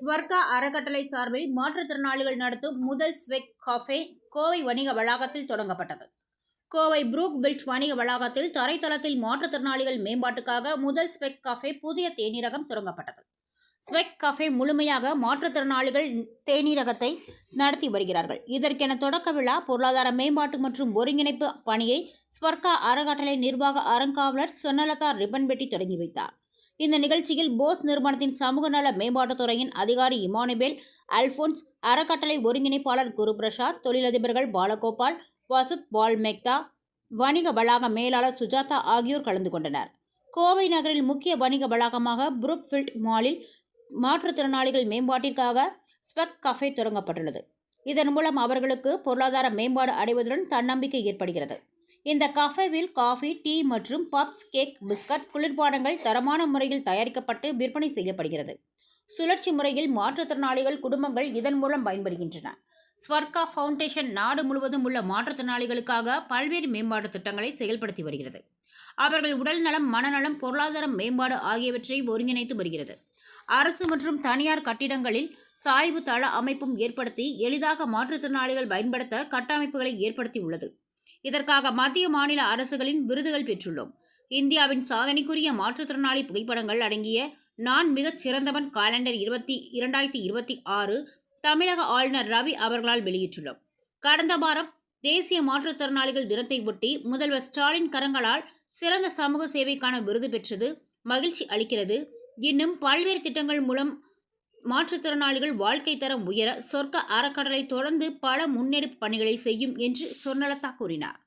ஸ்வர்கா அறக்கட்டளை சார்பில் மாற்றுத்திறனாளிகள் நடத்தும் முதல் ஸ்வெக் காஃபே கோவை வணிக வளாகத்தில் தொடங்கப்பட்டது. கோவை புரூக் பில்ட் வணிக வளாகத்தில் தரைத்தளத்தில் மாற்றுத்திறனாளிகள் மேம்பாட்டுக்காக முதல் ஸ்வெக் காஃபே புதிய தேநீரகம் தொடங்கப்பட்டது. ஸ்வெக் காஃபே முழுமையாக மாற்றுத்திறனாளிகள் தேநீரகத்தை நடத்தி வருகிறார்கள். இதற்கென தொடக்க விழா பொருளாதார மேம்பாட்டு மற்றும் ஒருங்கிணைப்பு பணியை ஸ்வர்கா அறக்கட்டளை நிர்வாக அறங்காவலர் சொன்னலதா ரிப்பன் வெட்டி தொடங்கி வைத்தார். இந்த நிகழ்ச்சியில் போஸ் நிறுவனத்தின் சமூக நல மேம்பாட்டுத் துறையின் அதிகாரி இமானுவேல் அல்போன்ஸ் அறக்கட்டளை ஒருங்கிணைப்பாளர் குரு பிரசாத் தொழிலதிபர்கள் பாலகோபால் வசுத் பால் மெக்தா வணிக வளாக மேலாளர் சுஜாதா ஆகியோர் கலந்து கொண்டனர். கோவை நகரில் முக்கிய வணிக வளாகமாக புரூக்ஃபீல்ட் மாலில் மாற்றுத்திறனாளிகள் மேம்பாட்டிற்காக ஸ்பெக் கஃபே தொடங்கப்பட்டுள்ளது. இதன் மூலம் அவர்களுக்கு பொருளாதார மேம்பாடு அடைவதுடன் தன்னம்பிக்கை ஏற்படுகிறது. இந்த கஃபேவில் காஃபி டீ மற்றும் பப்ஸ் கேக் பிஸ்கட் குளிர்பானங்கள் தரமான முறையில் தயாரிக்கப்பட்டு விற்பனை செய்யப்படுகிறது. சுழற்சி முறையில் மாற்றுத்திறனாளிகள் குடும்பங்கள் இதன் மூலம் பயன்படுகின்றன. ஸ்வர்கா ஃபவுண்டேஷன் நாடு முழுவதும் உள்ள மாற்றுத்திறனாளிகளுக்காக பல்வேறு மேம்பாடு திட்டங்களை செயல்படுத்தி வருகிறது. அவர்கள் உடல்நலம் மனநலம் பொருளாதார மேம்பாடு ஆகியவற்றை ஒருங்கிணைத்து வருகிறது. அரசு மற்றும் தனியார் கட்டிடங்களில் சாய்வு தள அமைப்பும் ஏற்படுத்தி எளிதாக மாற்றுத்திறனாளிகள் பயன்படுத்த கட்டமைப்புகளை ஏற்படுத்தி உள்ளது இதற்காக மத்திய மாநில அரசுகளின் விருதுகள் பெற்றுள்ளோம். இந்தியாவின் சாதனைக்குரிய மாற்றுத்திறனாளி புகைப்படங்கள் அடங்கிய நான் மிகச் சிறந்தவன் காலண்டர் இருபத்தி இரண்டாயிரத்தி இருபத்தி ஆறு தமிழக ஆளுநர் ரவி அவர்களால் வெளியிட்டுள்ளோம். கடந்த வாரம் தேசிய மாற்றுத்திறனாளிகள் தினத்தை ஒட்டி முதல்வர் ஸ்டாலின் கரங்களால் சிறந்த சமூக சேவைக்கான விருது பெற்றது மகிழ்ச்சி அளிக்கிறது. இன்னும் பல்வேறு திட்டங்கள் மூலம் மாற்றுத்திறனாளிகள் வாழ்க்கை தரம் உயர சொர்க்க அறக்கட்டளை தொடர்ந்து பல முன்னெடுப்பு பணிகளை செய்யும் என்று சொர்ணலதா கூறினார்.